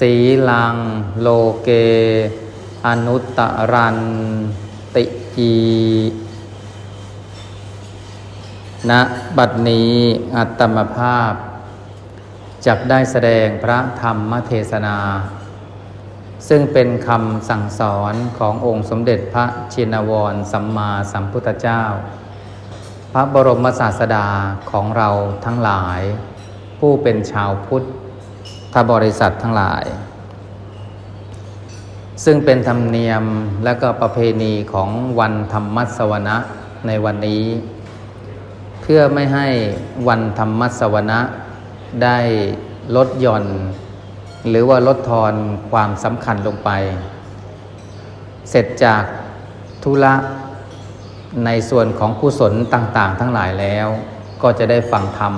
สีลัง โลเก อนุตตรันติกีณบัดนี้อัตมภาพจักได้แสดงพระธรรมเทศนา ซึ่งเป็นคำสั่งสอนขององค์สมเด็จพระชินวรสัมมาสัมพุทธเจ้า พระบรมศาสดาของเราทั้งหลาย ผู้เป็นชาวพุทธ ทบริษัททั้งหลาย ซึ่งเป็นธรรมเนียมและก็ประเพณีของวันธรรมัสวนะในวันนี้ เพื่อไม่ให้วันธรรมัสวนะได้ลดหย่อน หรือว่าลดทอนความสำคัญลงไป เสร็จจากธุระในส่วนของกุศลต่างๆ ทั้งหลายแล้ว ก็จะได้ฟังธรรม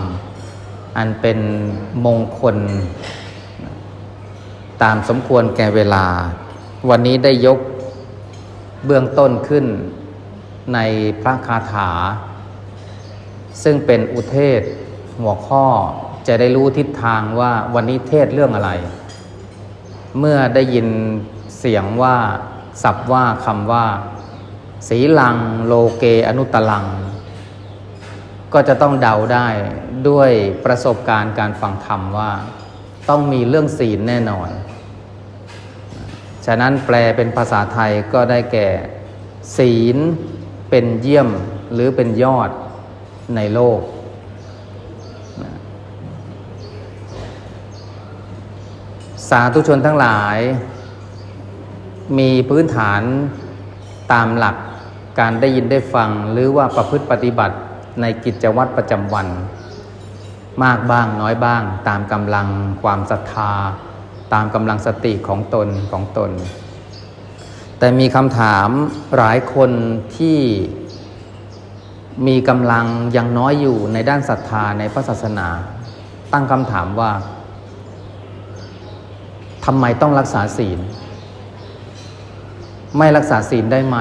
อันเป็นมงคล ตามสมควรแก่เวลา วันนี้ได้ยกเบื้องต้นขึ้นในพระคาถา ซึ่งเป็นอุเทศหัวข้อจะได้รู้ทิศทางว่าวันนี้เทศเรื่องอะไร เมื่อได้ยินเสียงว่าสับว่าคำว่า สีลังโลเกอนุตลัง ก็จะต้องเดาได้ด้วยประสบการณ์การฟังธรรมว่า ต้องมีเรื่องศีลแน่นอนะนั้นแปลเป็นภาษาไทยก็ได้แก่ ศีลเป็นเยี่ยมหรือเป็นยอดในโลก สาธุชนทั้งหลาย มีพื้นฐานตามหลักการได้ยินได้ฟังหรือว่าประพฤติปฏิบัติในกิจวัตรประจำวัน มากบ้างน้อยบ้างตามกำลังความศรัทธา ตามกำลังสติของตนของตน แต่มีคำถามหลายคนที่มีกำลังยังน้อยอยู่ในด้านศรัทธาในพระศาสนา ตั้งคำถามว่าทำไมต้องรักษาศีล ไม่รักษาศีลได้ไหม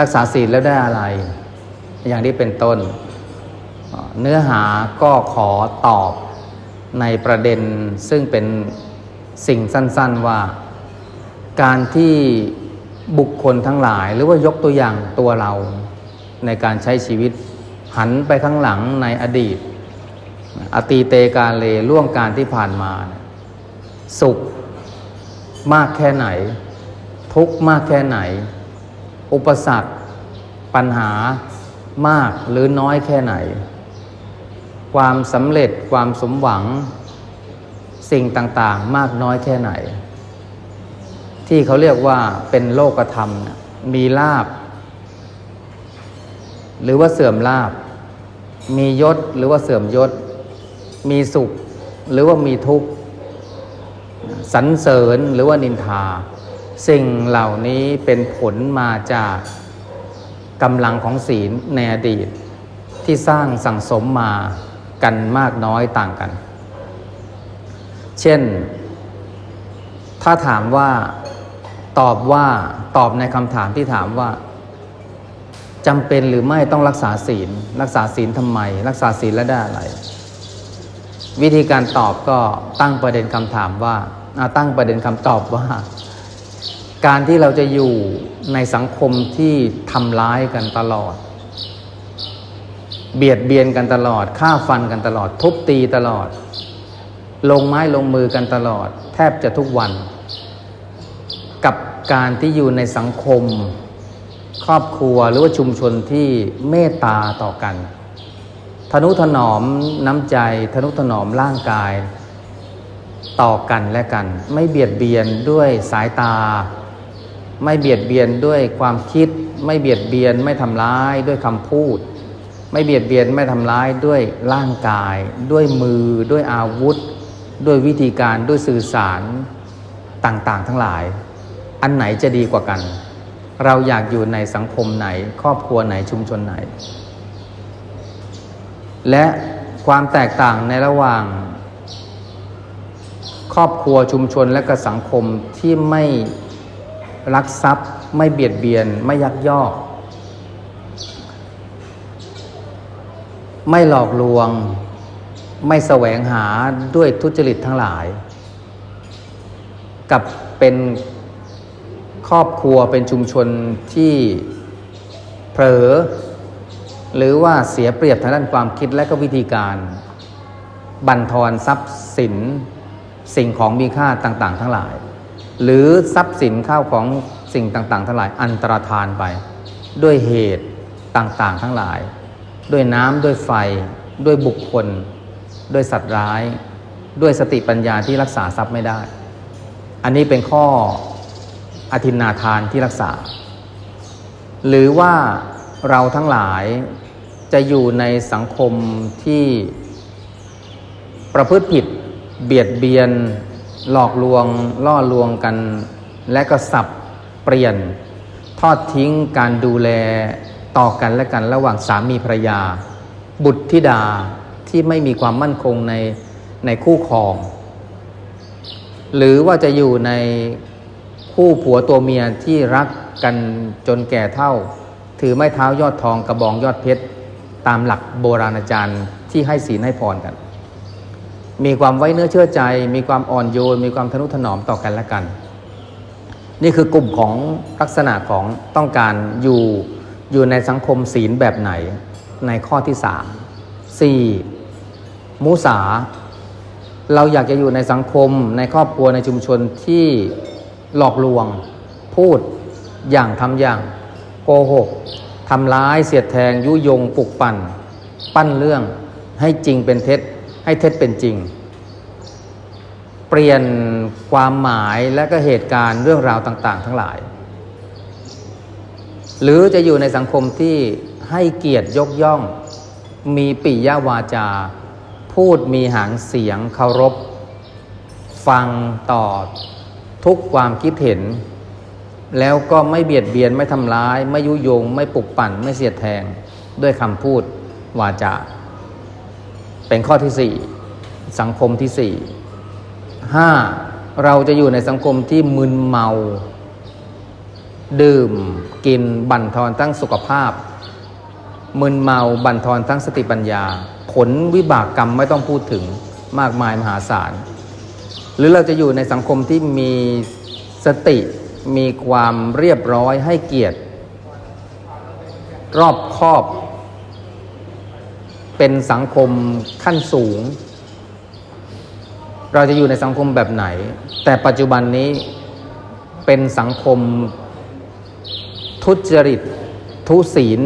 รักษาศีลแล้วได้อะไร อย่างนี้เป็นต้น เนื้อหาก็ขอตอบ ในประเด็นซึ่งเป็นสิ่งสั้นๆว่า การที่บุคคลทั้งหลาย หรือว่ายกตัวอย่างตัวเราในการใช้ชีวิตหันไปข้างหลังในอดีต อตีเตกาเลล่วงการที่ผ่านมา สุขมากแค่ไหน ทุกมากแค่ไหน อุปสรรคปัญหามากหรือน้อยแค่ไหน ความสำเร็จความสมหวัง สิ่งต่างๆ มากน้อยแค่ไหน ที่เขาเรียกว่าเป็นโลกธรรม มีลาบ หรือว่าเสื่อมลาบ มียศหรือว่าเสื่อมยศ มีสุข หรือว่ามีทุกข์สรรเสริญหรือว่านินทา สิ่งเหล่านี้เป็นผลมาจากกำลังของศีลในอดีตที่สร้างสั่งสมมา กันมากน้อยต่างกัน เช่น ถ้าถามว่าตอบว่าตอบในคำถามที่ถามว่าจำเป็นหรือไม่ต้องรักษาศีล รักษาศีลทำไม รักษาศีลแล้วได้อะไร วิธีการตอบก็ตั้งประเด็นคำถามว่าตั้งประเด็นคำตอบว่า การที่เราจะอยู่ในสังคมที่ทำร้ายกันตลอด เบียดเบียนกันตลอดฆ่าฟันกันตลอด ทุบตีตลอด ลงไม้ลงมือกันตลอด แทบจะทุกวัน กับการที่อยู่ในสังคม ครอบครัวหรือว่าชุมชนที่เมตตาต่อกันทนุถนอมน้ำใจทนุถนอมร่างกาย ต่อกันและกัน ไม่เบียดเบียนด้วยสายตา ไม่เบียดเบียนด้วยความคิด ไม่เบียดเบียนไม่ทำร้ายด้วยคำพูด ไม่เบียดเบียนไม่ทำร้ายด้วยร่างกาย ด้วยมือ ด้วยอาวุธ ด้วยวิธีการด้วยสื่อสารต่างๆ ทั้งหลาย อันไหนจะดีกว่ากัน เราอยากอยู่ในสังคมไหน ครอบครัวไหนชุมชนไหน และความแตกต่างในระหว่าง ครอบครัวชุมชนและก็สังคมที่ไม่รักทรัพย์ ไม่เบียดเบียนไม่ยักยอก ไม่หลอกลวง ไม่แสวงหาด้วยทุจริตทั้งหลาย กับเป็นครอบครัวเป็นชุมชนที่เผลอหรือว่าเสียเปรียบทางด้านความคิดและก็วิธีการ บั่นทอนทรัพย์สินสิ่งของมีค่าต่างๆ ทั้งหลาย หรือทรัพย์สินข้าวของสิ่งต่างๆ ทั้งหลาย อันตรธานไป ด้วยเหตุต่างๆ ทั้งหลาย ด้วยน้ำด้วยไฟ ด้วยบุคคล ด้วยสัตว์ร้าย ด้วยสติปัญญาที่รักษาทรัพย์ไม่ได้ อันนี้เป็นข้ออธินนาทานที่รักษา หรือว่าเราทั้งหลายจะอยู่ในสังคมที่ประพฤติผิดเบียดเบียน หลอกลวง ล่อลวงกัน และก็สับเปลี่ยน ทอดทิ้งการดูแล ต่อกันและกันระหว่างสามีภรรยา บุตรธิดาที่ไม่มีความมั่นคงในในคู่ครอง หรือว่าจะอยู่ในคู่ผัวตัวเมียที่รักกันจนแก่เท่า ถือไม้เท้ายอดทองกระบองยอดเพชร ตามหลักโบราณอาจารย์ที่ให้ศีลให้พรกัน มีความไว้เนื้อเชื่อใจ มีความอ่อนโยน มีความทนุถนอมต่อกันและกัน นี่คือกลุ่มของลักษณะของต้องการอยู่ อยู่ในสังคมศีลแบบไหนในข้อที่สามสี่มุสา เราอยากจะอยู่ในสังคมในครอบครัวในชุมชนที่หลอกลวง พูดอย่างทำอย่าง โกหกทำร้ายเสียดแทง ยุยงปลุกปั่น ปั้นเรื่องให้จริงเป็นเท็จ ให้เท็จเป็นจริง เปลี่ยนความหมายและก็เหตุการณ์เรื่องราวต่าง ๆ ทั้งหลาย หรือจะอยู่ในสังคมที่ให้เกียรติยกย่อง มีปิยวาจา พูดมีหางเสียงเคารพ ฟังต่อทุกความคิดเห็น แล้วก็ไม่เบียดเบียนไม่ทำร้าย ไม่ยุยง ไม่ปลุกปั่น ไม่เสียดแทง ด้วยคำพูดวาจา เป็นข้อที่สี่สังคมที่สี่ห้าเราจะอยู่ในสังคมที่มึนเมา ดื่ม กินบั่นทอนทั้งสุขภาพมึนเมาบั่นทอนทั้งสติปัญญา ผลวิบากกรรมไม่ต้องพูดถึงมากมายมหาศาล หรือเราจะอยู่ในสังคมที่มีสติมีความเรียบร้อยให้เกียรติ รอบคอบ เป็นสังคมขั้นสูง เราจะอยู่ในสังคมแบบไหน แต่ปัจจุบันนี้เป็นสังคม ทุจริต ทุศีล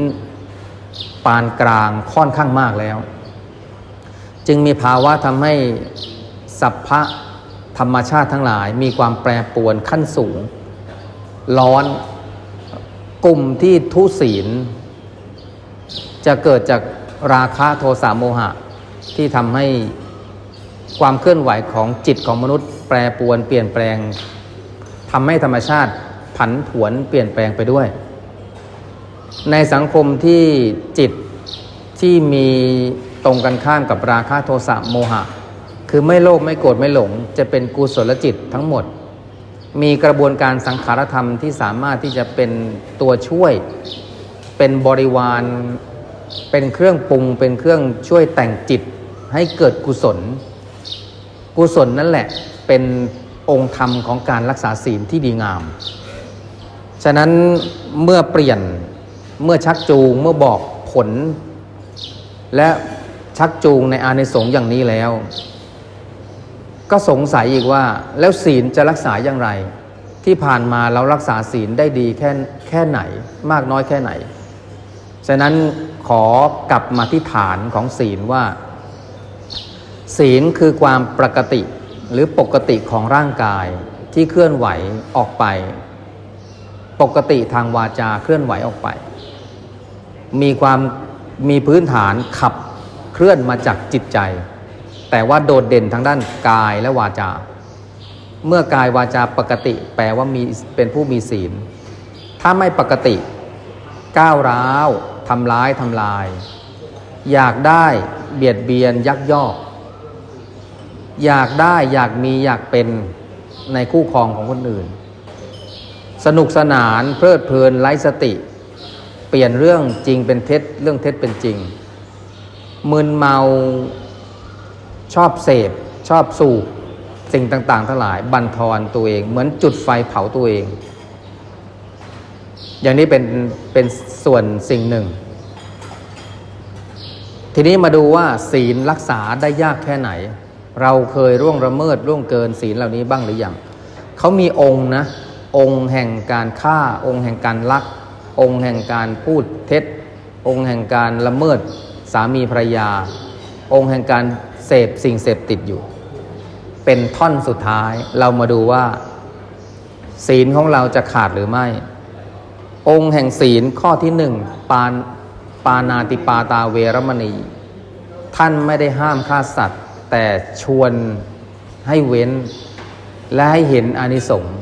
ปานกลางค่อนข้างมากแล้ว จึงมีภาวะทำให้สัพพะธรรมชาติทั้งหลาย มีความแปรปรวนขั้นสูง ร้อนกลุ่มที่ทุศีล จะเกิดจากราคะโทสะโมหะ ที่ทำให้ความเคลื่อนไหวของจิตของมนุษย์ แปรปรวนเปลี่ยนแปลงทำให้ธรรมชาติผันผวนเปลี่ยนแปลงไปด้วย ในสังคมที่จิตที่มีตรงกันข้ามกับราคะโทสะโมหะ คือไม่โลภไม่โกรธไม่หลง จะเป็นกุศลจิตทั้งหมด มีกระบวนการสังขารธรรมที่สามารถที่จะเป็นตัวช่วย เป็นบริวาร เป็นเครื่องปรุง เป็นเครื่องช่วยแต่งจิตให้เกิดกุศล กุศลนั่นแหละเป็นองค์ธรรมของการรักษาศีลที่ดีงาม ฉะนั้นเมื่อเปลี่ยน เมื่อชักจูงเมื่อบอกผล และชักจูงในอานิสงส์อย่างนี้แล้ว ก็สงสัยอีกว่า แล้วศีลจะรักษาอย่างไร ที่ผ่านมาเรารักษาศีลได้ดีแค่แค่ไหน มากน้อยแค่ไหน ฉะนั้นขอกลับมาที่ฐานของศีลว่า ศีลคือความปกติหรือปกติของร่างกายที่เคลื่อนไหวออกไป ปกติทางวาจาเคลื่อนไหวออกไป มีความมีพื้นฐานขับเคลื่อนมาจากจิตใจ แต่ว่าโดดเด่นทางด้านกายและวาจา เมื่อกายวาจาปกติแปลว่ามีเป็นผู้มีศีล ถ้าไม่ปกติ ก้าวร้าวทำร้ายทำลาย อยากได้เบียดเบียนยักยอก อยากได้อยากมีอยากเป็นในคู่ครองของคนอื่น สนุกสนานเพลิดเพลินไร้สติ เปลี่ยนเรื่องจริงเป็นเท็จ เรื่องเท็จเป็นจริงมึนเมาชอบเสพ ชอบสูบสิ่งต่าง ๆ ทั้งหลายบันทอนตัวเอง เหมือนจุดไฟเผาตัวเอง อย่างนี้เป็นเป็นส่วนสิ่งหนึ่ง ทีนี้มาดูว่าศีลรักษาได้ยากแค่ไหน เราเคยร่วงละเมิดร่วงเกินศีลเหล่านี้บ้างหรือยังเขามีองค์นะ องค์แห่งการฆ่าองค์แห่งการลัก องค์แห่งการพูดเท็จ องค์แห่งการละเมิดสามีภรรยา องค์แห่งการเสพสิ่งเสพติดอยู่ เป็นท่อนสุดท้ายเรามาดูว่า ศีลของเราจะขาดหรือไม่ องค์แห่งศีลข้อที่หนึ่งปานปานาติปาตาเวรมณี ท่านไม่ได้ห้ามฆ่าสัตว์ แต่ชวนให้เว้นและให้เห็นอานิสงส์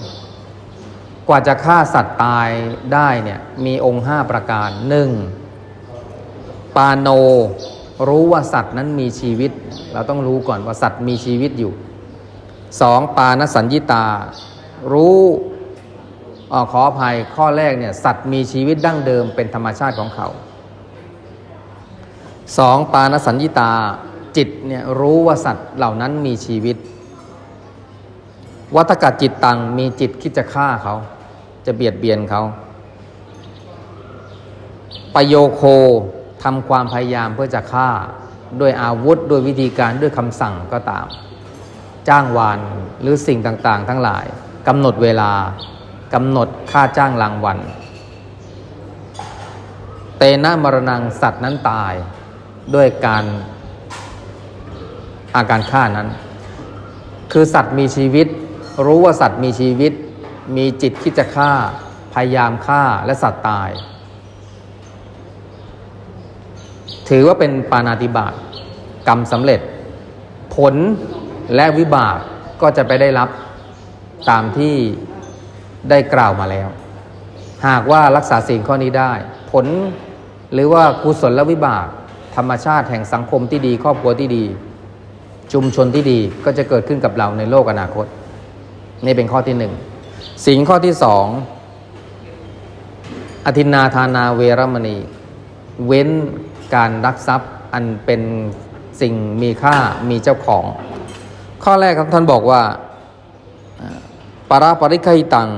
กว่าจะฆ่าสัตว์ตายได้เนี่ยมีองค์ห้าประการหนึ่งปาโนรู้ว่าสัตว์นั้นมีชีวิต เราต้องรู้ก่อนว่าสัตว์มีชีวิตอยู่สองปานสัญญิตา รู้ออขออภัยข้อแรกเนี่ยสัตว์มีชีวิตดั้งเดิมเป็นธรรมชาติของเขาสองปานสัญญิตาจิตเนี่ยรู้ว่าสัตว์เหล่านั้นมีชีวิต วัฏกัดจิตตังมีจิตคิดจะฆ่าเขา จะเบียดเบียนเขาปโยโคทำความพยายามเพื่อจะฆ่าด้วยอาวุธด้วยวิธีการด้วยคำสั่งก็ตาม จ้างวานหรือสิ่งต่างๆ ทั้งหลายกำหนดเวลากำหนดค่าจ้างรางวัลเตนะมรณังสัตว์นั้นตายด้วยการอาการฆ่านั้น คือสัตว์มีชีวิต รู้ว่าสัตว์มีชีวิต มีจิตคิดจะฆ่า พยายามฆ่าและสัตว์ตาย ถือว่าเป็นปานาติบาตกรรมสำเร็จ ผลและวิบากก็จะไปได้รับตามที่ได้กล่าวมาแล้ว หากว่ารักษาสิ่งข้อนี้ได้ ผลหรือว่ากุศลและวิบาก ธรรมชาติแห่งสังคมที่ดี ครอบครัวที่ดี ชุมชนที่ดีก็จะเกิดขึ้นกับเราในโลกอนาคต นี่เป็นข้อที่หนึ่ง สิ่งข้อที่สองอธินนาทานาเวรมณี เว้นการรักทรัพย์อันเป็นสิ่งมีค่ามีเจ้าของ ข้อแรกครับท่านบอกว่าปาราปริคหิตัง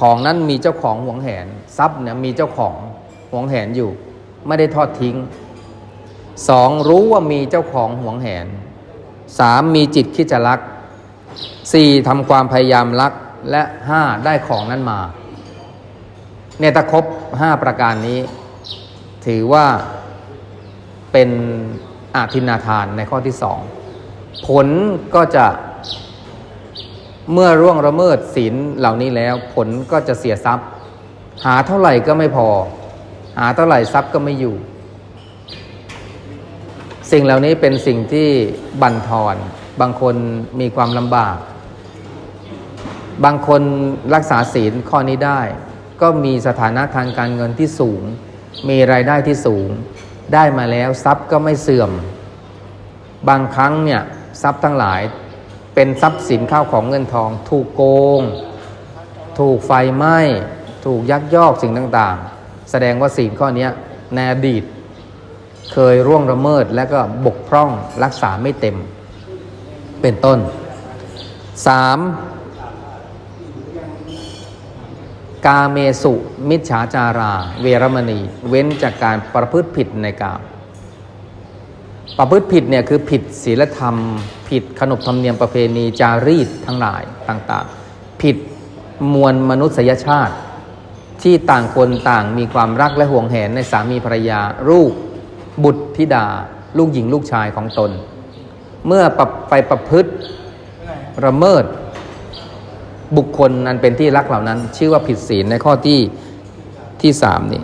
ของนั้นมีเจ้าของหวงแหนทรัพย์เนี่ยมีเจ้าของหวงแหนอยู่ ไม่ได้ทอดทิ้งสองรู้ว่ามีเจ้าของหวงแหนสามมีจิตคิดจะรักสี่ทำความพยายามรัก และห้าได้ของนั้นมา เนี่ยถ้าครบห้าประการนี้ ถือว่าเป็นอาทินาทานในข้อที่สองผลก็จะเมื่อร่วงละเมิดศีลเหล่านี้แล้ว ผลก็จะเสียทรัพย์ หาเท่าไหร่ก็ไม่พอ หาเท่าไหร่ทรัพย์ก็ไม่อยู่ สิ่งเหล่านี้เป็นสิ่งที่บั่นทอน บางคนมีความลำบาก บางคนรักษาศีลข้อนี้ได้ ก็มีสถานะทางการเงินที่สูง มีรายได้ที่สูง ได้มาแล้วทรัพย์ก็ไม่เสื่อม บางครั้งเนี่ยทรัพย์ทั้งหลายเป็นทรัพย์สินข้าวของเงินทอง ถูกโกง ถูกไฟไหม้ถูกยักยอกสิ่งต่างๆ แสดงว่าสิ่งข้อนี้ในอดีต เคยร่วงละเมิดและก็บกพร่องรักษาไม่เต็ม เป็นต้น 3. กาเมสุ มิจฉาจารา เวรมณี เว้นจากการประพฤติผิดในกามประพฤติผิดเนี่ยคือผิดศีลธรรม ผิดขนบธรรมเนียมประเพณีจารีตทั้งหลายต่างๆ ผิดมวลมนุษยชาติ ที่ต่างคนต่างมีความรักและห่วงแหนในสามีภรรยาลูกบุตรธิดา ลูกหญิงลูกชายของตน เมื่อไปประพฤติระเมิด บุคคลนั้นเป็นที่รักเหล่านั้น ชื่อว่าผิดศีลในข้อที่ที่สามนี้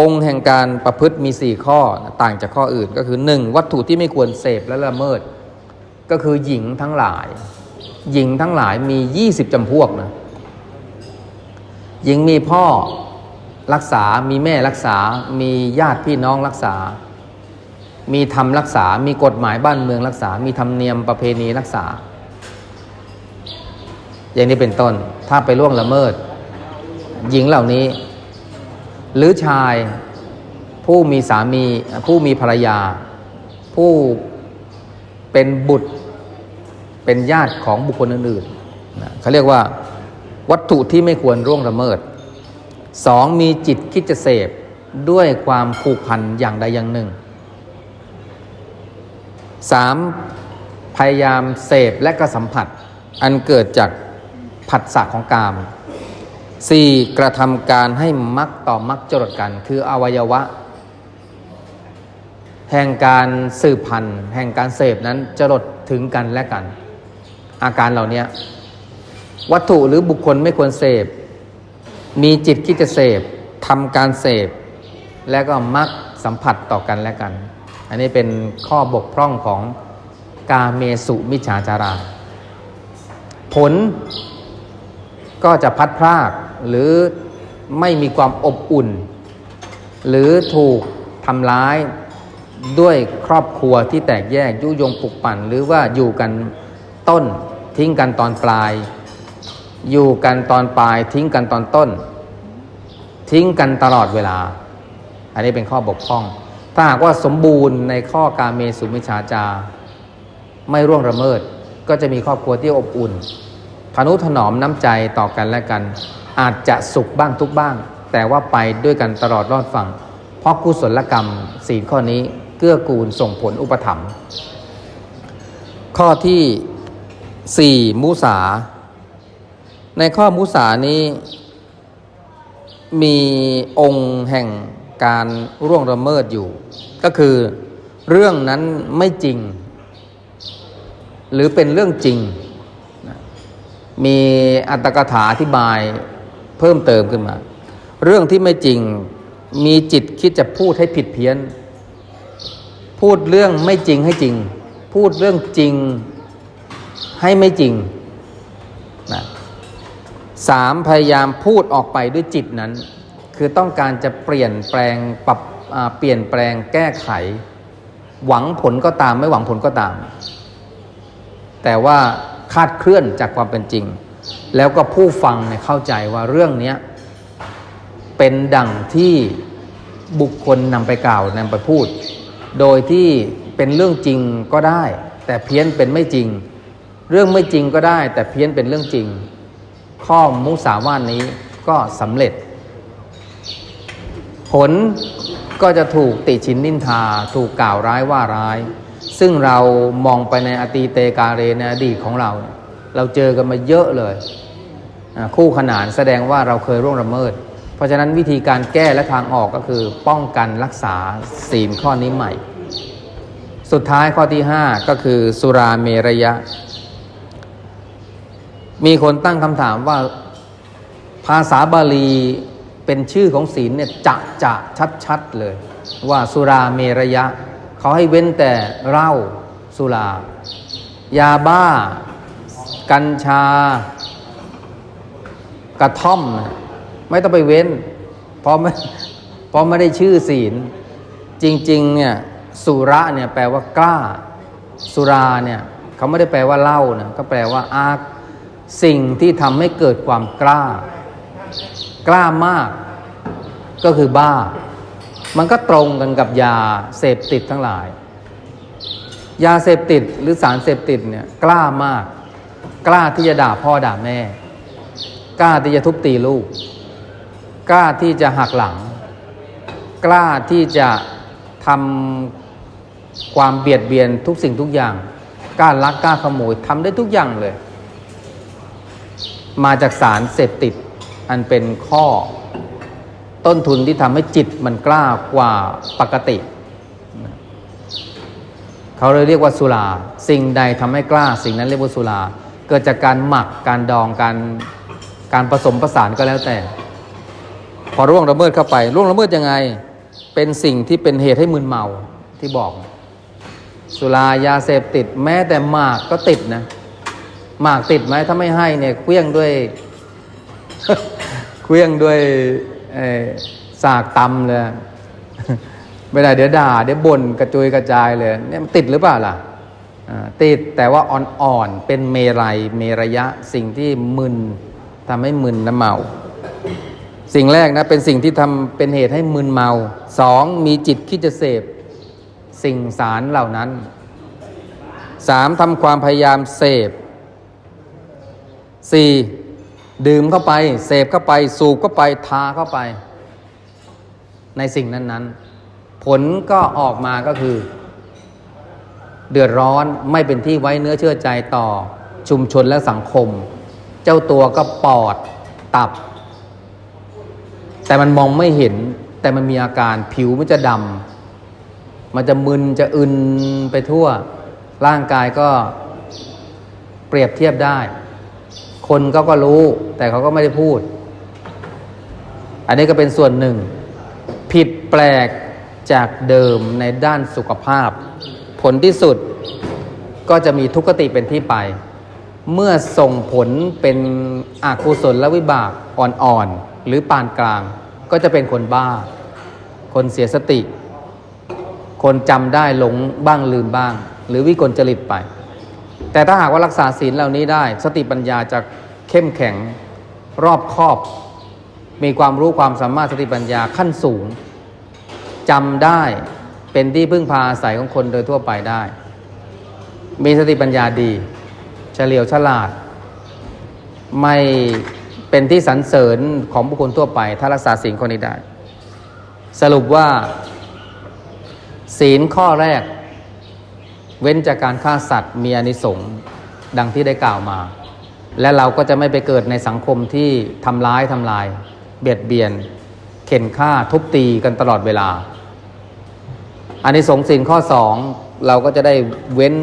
องค์แห่งการประพฤติมีสี่ข้อต่างจากข้ออื่นก็คือหนึ่งวัตถุที่ไม่ควรเสพและละเมิด ก็คือหญิงทั้งหลาย หญิงทั้งหลายมียี่สิบจำพวกนะหญิงมีพ่อรักษา มีแม่รักษา มีญาติพี่น้องรักษา มีธรรมรักษา มีกฎหมายบ้านเมืองรักษา มีธรรมเนียมประเพณีรักษา อย่างนี้เป็นต้น ถ้าไปล่วงละเมิด หญิงเหล่านี้ หรือชายผู้มีสามีผู้มีภรรยา ผู้เป็นบุตร เป็นญาติของบุคคลอื่นๆนะเขาเรียกว่าวัตถุที่ไม่ควรร่วงละเมิดสองมีจิตคิดจะเสพด้วยความผูกพันอย่างใดอย่างหนึ่งสามพยายามเสพและก็สัมผัส อันเกิดจาก ผัสสะของกามสี่กระทำการให้มักต่อมักจรดกัน คืออวัยวะ แห่งการสืบพันธุ์แห่งการเสพนั้นจรดถึงกันและกัน อาการเหล่านี้วัตถุหรือบุคคลไม่ควรเสพ มีจิตคิดจะเสพทำการเสพ และก็มักสัมผัสต่อกันและกัน อันนี้เป็นข้อบกพร่องของกาเมสุมิจฉาจารา ผล ก็จะพัดพรากหรือไม่มีความอบอุ่น หรือถูกทำร้ายด้วยครอบครัวที่แตกแยกยุยงปลุกปั่น หรือว่าอยู่กันต้นทิ้งกันตอนปลาย อยู่กันตอนปลาย ทิ้งกันตอนต้น ทิ้งกันตลอดเวลา อันนี้เป็นข้อบกพร่อง ถ้าหากว่าสมบูรณ์ในข้อการเมสุมิชาจา ไม่ร่วงละเมิด ก็จะมีครอบครัวที่อบอุ่น ทนุถนอมน้ำใจต่อกันและกัน อาจจะสุขบ้างทุกบ้าง แต่ว่าไปด้วยกันตลอดรอดฝั่ง เพราะกุศลกรรมศีข้อนี้เกื้อกูลส่งผลอุปถัมภ์ข้อที่สี่มุสา ในข้อมุสานี้ มีองค์แห่งการร่วงละเมิดอยู่ ก็คือเรื่องนั้นไม่จริง หรือเป็นเรื่องจริง มีอัตถกถาอธิบายเพิ่มเติมขึ้นมา เรื่องที่ไม่จริงมีจิตคิดจะพูดให้ผิดเพี้ยน พูดเรื่องไม่จริงให้จริง พูดเรื่องจริงให้ไม่จริงนะสามพยายามพูดออกไปด้วยจิตนั้น คือต้องการจะเปลี่ยนแปลงปรับเปลี่ยนแปลงแก้ไข หวังผลก็ตามไม่หวังผลก็ตาม แต่ว่าาดเคลื่อนจากความเป็นจริง แล้วก็ผู้ฟังเนี่ยเข้าใจว่าเรื่องนี้เป็นดั่งที่บุคคลนำไปกล่าวนำไปพูด โดยที่เป็นเรื่องจริงก็ได้ แต่เพี้ยนเป็นไม่จริง เรื่องไม่จริงก็ได้ แต่เพี้ยนเป็นเรื่องจริง ข้อมุสาวาทนี้ก็สำเร็จ ผลก็จะถูกติชินนินทา ถูกกล่าวร้ายว่าร้าย ซึ่งเรามองไปในอตีเตกาเรในอดีตของเรา เราเจอกันมาเยอะเลย คู่ขนานแสดงว่าเราเคยร่วงละเมิด เพราะฉะนั้นวิธีการแก้และทางออกก็คือป้องกันรักษาศีลข้อนี้ใหม่ สุดท้ายข้อที่ 5 ก็คือสุราเมรยะ มีคนตั้งคำถามว่าภาษาบาลีเป็นชื่อของศีลเนี่ยจะจะชัดชัดๆเลย ว่าสุราเมรยะ เขาให้เว้นแต่เหล้าสุรา ยาบ้า กัญชา กระท่อม ไม่ต้องไปเว้น เพราะไม่เพราะไม่ได้ชื่อศีล จริง ๆ เนี่ยสุระเนี่ยแปลว่ากล้า สุราเนี่ยเขาไม่ได้แปลว่าเหล้านะก็แปลว่าอาสิ่งที่ทำให้เกิดความกล้า กล้ามาก ก็คือบ้า มันก็ตรงกันกับยาเสพติดทั้งหลาย ยาเสพติดหรือสารเสพติดเนี่ยกล้ามาก กล้าที่จะด่าพ่อด่าแม่ กล้าที่จะทุบตีลูก กล้าที่จะหักหลัง กล้าที่จะทำความเบียดเบียนทุกสิ่งทุกอย่าง กล้าลักกล้าขโมยทำได้ทุกอย่างเลย มาจากสารเสพติดอันเป็นข้อ ต้นทุนที่ทำให้จิตมันกล้ากว่าปกติ เขาเลยเรียกว่าสุรา สิ่งใดทำให้กล้า สิ่งนั้นเรียกว่าสุรา เกิดจากการหมักการดองการการผสมประสานก็แล้วแต่ พอร่วงละเมิดเข้าไปร่วงละเมิดยังไง เป็นสิ่งที่เป็นเหตุให้มึนเมาที่บอก สุรายาเสพติดแม้แต่หมากก็ติดนะหมากติดไหมถ้าไม่ให้เนี่ยเคลี้ยงด้วยเคลี้ยงด้วย สากตำเลยไม่ได้เดี๋ยวด่า เดี๋ยวบ่นกระจุยกระจายเลยเนี่ยมันติดหรือเปล่าล่ะอ่าติดแต่ว่าอ่อนๆเป็นเมรัยเมระยะสิ่งที่มึนทำให้มึนและเมา สิ่งแรกนะเป็นสิ่งที่ทำเป็นเหตุให้มึนเมาสองมีจิตคิดจะเสพ สิ่งสารเหล่านั้นสามทำความพยายามเสพสี่ ดื่มเข้าไป เสพเข้าไป สูบเข้าไป ทาเข้าไป ในสิ่งนั้น ๆ ผลก็ออกมาก็คือ เดือดร้อนไม่เป็นที่ไว้เนื้อเชื่อใจต่อชุมชนและสังคม เจ้าตัวก็ปอดตับ แต่มันมองไม่เห็น แต่มันมีอาการผิวมันจะดำมันจะมึนจะอึนไปทั่ว ร่างกายก็เปรียบเทียบได้ คนเขาก็รู้ แต่เขาก็ไม่ได้พูด อันนี้ก็เป็นส่วนหนึ่ง ผิดแปลกจากเดิมในด้านสุขภาพ ผลที่สุดก็จะมีทุกขติเป็นที่ไป เมื่อส่งผลเป็นอกุศลและวิบากอ่อนๆ หรือปานกลาง ก็จะเป็นคนบ้า คนเสียสติ คนจำได้หลงบ้างลืมบ้าง หรือวิกลจริตไป แต่ถ้าหากว่ารักษาศีลเหล่านี้ได้ สติปัญญาจะเข้มแข็งรอบคอบ มีความรู้ความสามารถสติปัญญาขั้นสูงจำได้เป็นที่พึ่งพาอาศัยของคนโดยทั่วไปได้ มีสติปัญญาดี เฉลียวฉลาด ไม่เป็นที่สรรเสริญของบุคคลทั่วไป ถ้ารักษาศีลข้อนี้ได้ สรุปว่า ศีลข้อแรก เว้นจากการฆ่าสัตว์มีอานิสงส์ดังที่ได้กล่าวมา และเราก็จะไม่ไปเกิดในสังคมที่ทำร้ายทำลาย เบียดเบียน เข็นฆ่าทุบตีกันตลอดเวลาอานิสงส์ศีลข้อสองเราก็จะได้เว้น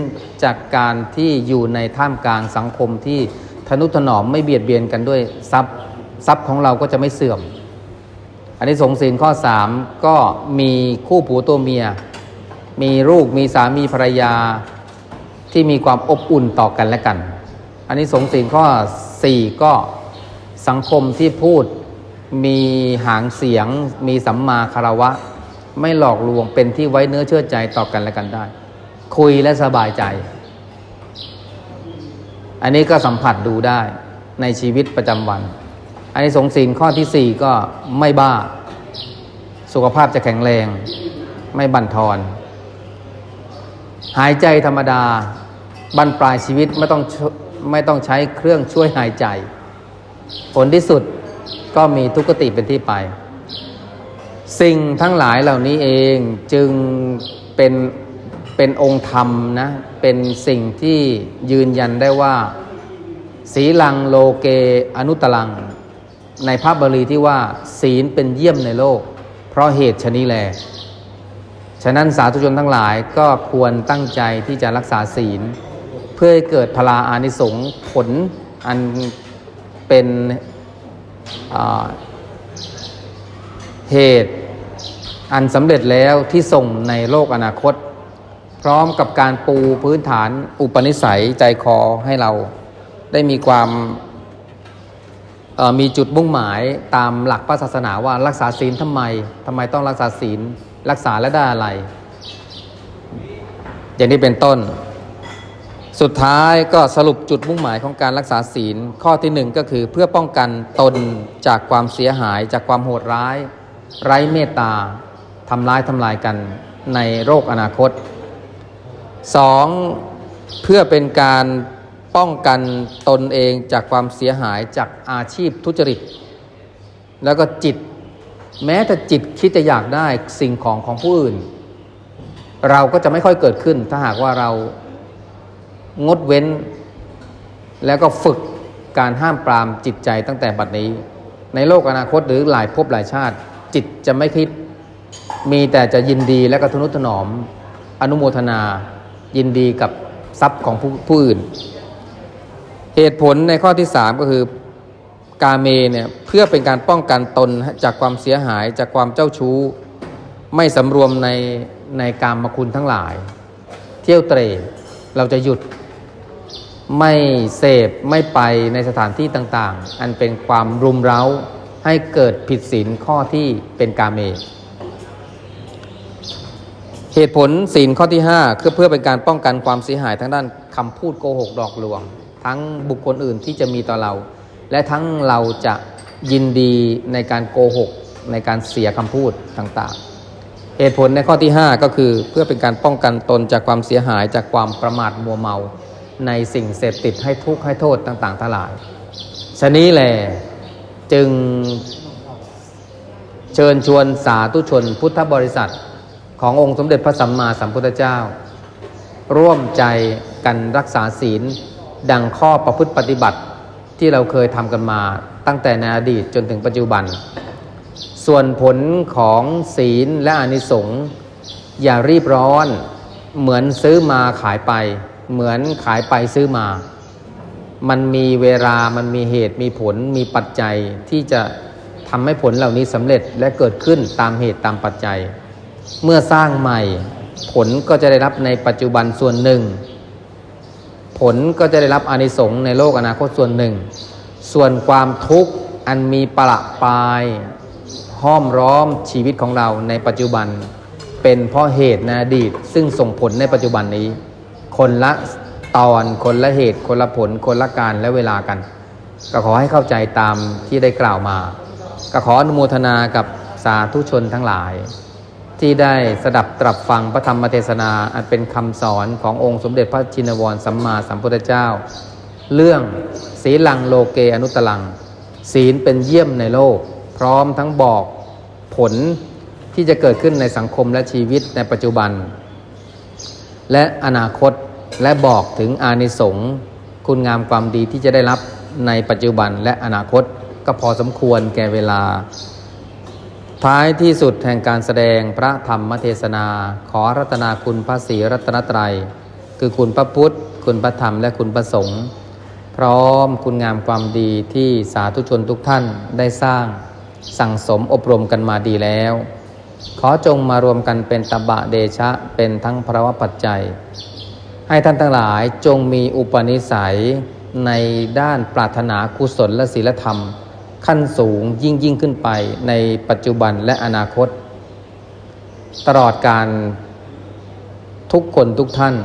จากการที่อยู่ในท่ามกลางสังคมที่ทนุถนอมไม่เบียดเบียนกันด้วยทรัพย์ทรัพย์ของเราก็จะไม่เสื่อม อันนี้สงส์ศีลข้อสามก็มีคู่ผัวตัวเมีย มีลูกมีสามีภรรยาที่มีความอบอุ่นต่อกันและกัน อันนี้สงส์ศีข้อสี่ก็สังคมที่พูดมีหางเสียง มีสัมมาคารวะ ไม่หลอกลวงเป็นที่ไว้เนื้อเชื่อใจต่อกันและกันได้ คุยและสบายใจ อันนี้ก็สัมผัสดูได้ในชีวิตประจำวัน อันนี้สงส์ศีข้อที่สี่ก็ไม่บ้า สุขภาพจะแข็งแรง ไม่บั่นทอน หายใจธรรมดาบรรปลายชีวิตไม่ต้องไม่ต้องใช้เครื่องช่วยหายใจ ผลที่สุดก็มีทุกขติเป็นที่ไป สิ่งทั้งหลายเหล่านี้เองจึงเป็นเป็นองค์ธรรมนะ เป็นสิ่งที่ยืนยันได้ว่า สีลังโลเกอนุตลัง ในพระบาลีที่ว่าศีลเป็นเยี่ยมในโลก เพราะเหตุชนี้แล ฉะนั้นสาธุชนทั้งหลายก็ควรตั้งใจที่จะรักษาศีล เพื่อให้เกิดพลาอานิสงส์ผลอันเป็นเหตุอันสำเร็จแล้วที่ส่งในโลกอนาคต พร้อมกับการปูพื้นฐานอุปนิสัยใจคอให้เราได้มีความมีจุดมุ่งหมายตามหลักพระศาสนาว่ารักษาศีลทำไมทำไมต้องรักษาศีล รักษาและได้อะไร อย่างนี้เป็นต้น สุดท้ายก็สรุปจุดมุ่งหมายของการรักษาศีล ข้อที่หนึ่งก็คือเพื่อป้องกันตนจากความเสียหาย จากความโหดร้าย ไร้เมตตาทำร้ายทำลายกันในโรคอนาคตสองเพื่อเป็นการป้องกันตนเองจากความเสียหายจากอาชีพทุจริต แล้วก็จิต แม้แต่จิตคิดจะอยากได้สิ่งของของผู้อื่น เราก็จะไม่ค่อยเกิดขึ้น ถ้าหากว่าเรางดเว้น แล้วก็ฝึกการห้ามปรามจิตใจตั้งแต่บัดนี้ ในโลกอนาคตหรือหลายภพหลายชาติ จิตจะไม่คิด มีแต่จะยินดีและก็ทนุถนอม อนุโมทนา ยินดีกับทรัพย์ของผู้ผู้อื่น เหตุผลในข้อที่สามก็คือ กาเมเนี่ยเพื่อเป็นการป้องกันตนจากความเสียหายจากความเจ้าชู้ ไม่สำรวมในในกามคุณทั้งหลาย เที่ยวเตรเราจะหยุดไม่เสพไม่ไปในสถานที่ต่างๆ อันเป็นความรุมเร้าให้เกิดผิดศีลข้อที่เป็นกาเม เหตุผลศีลข้อที่5คือเพื่อเป็นการป้องกันความเสียหายทั้งด้านคำพูดโกหกหลอกลวง ทั้งบุคคลอื่นที่จะมีต่อเรา และทั้งเราจะยินดีในการโกหก ในการเสียคำพูดต่างๆ เหตุผลในข้อที่ 5 ก็คือเพื่อเป็นการป้องกันตนจากความเสียหายจากความประมาทมัวเมา ในสิ่งเสพติดให้ทุกข์ให้โทษต่างๆทั้งหลายฉะนี้แหละจึงเชิญชวนสาธุชนพุทธบริษัทขององค์สมเด็จพระสัมมาสัมพุทธเจ้า ร่วมใจกันรักษาศีลดังข้อประพฤติปฏิบัติ ที่เราเคยทำกันมาตั้งแต่ในอดีตจนถึงปัจจุบัน ส่วนผลของศีลและอานิสงส์อย่ารีบร้อน เหมือนซื้อมาขายไป เหมือนขายไปซื้อมา มันมีเวลามันมีเหตุมีผลมีปัจจัยที่จะทำให้ผลเหล่านี้สำเร็จและเกิดขึ้นตามเหตุตามปัจจัย เมื่อสร้างใหม่ ผลก็จะได้รับในปัจจุบันส่วนหนึ่ง ลก็จะได้รับอานิสงส์ในโลกอนาคตส่วนหนึ่ง ส่วนความทุกข์อันมีประปาย ห้อมร้อมชีวิตของเราในปัจจุบัน เป็นเพราะเหตุในอดีต ซึ่งส่งผลในปัจจุบันนี้ คนละตอนคนละเหตุ คนละผล คนละการและเวลากัน ก็ขอให้เข้าใจตามที่ได้กล่าวมา ก็ขออนุโมทนากับสาธุชนทั้งหลาย ที่ได้สดับตรับฟังพระธรรมเทศนาอันเป็นคำสอนขององค์สมเด็จพระจินวรสัมมาสัมพุทธเจ้า เรื่องศีลังโลเกอนุตตลัง ศีลเป็นเยี่ยมในโลก พร้อมทั้งบอกผลที่จะเกิดขึ้นในสังคมและชีวิตในปัจจุบัน และอนาคตและบอกถึงอานิสงส์คุณงามความดีที่จะได้รับในปัจจุบันและอนาคตก็พอสมควรแก่เวลา ท้ายที่สุดแห่งการแสดงพระธรรมเทศนา ขอรัตนาคุณพระศรีรัตนตรัย คือคุณพระพุทธ คุณพระธรรมและคุณพระสงฆ์พร้อมคุณงามความดีที่สาธุชนทุกท่านได้สร้างสั่งสมอบรมกันมาดีแล้ว ขอจงมารวมกันเป็นตบะเดชะเป็นทั้งพระวปัจจัย ให้ท่านทั้งหลายจงมีอุปนิสัยในด้านปรารถนากุศลและศีลธรรม ขั้นสูงยิ่งยิ่งขึ้นไปในปัจจุบันและอนาคต ตลอดการทุกคนทุกท่าน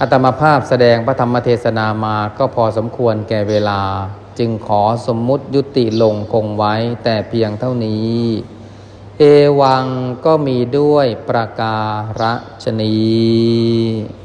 อัตมาภาพแสดงพระธรรมเทศนามาก็พอสมควรแก่เวลา จึงขอสมมุติยุติลงคงไว้แต่เพียงเท่านี้ เอวังก็มีด้วยประการฉนี้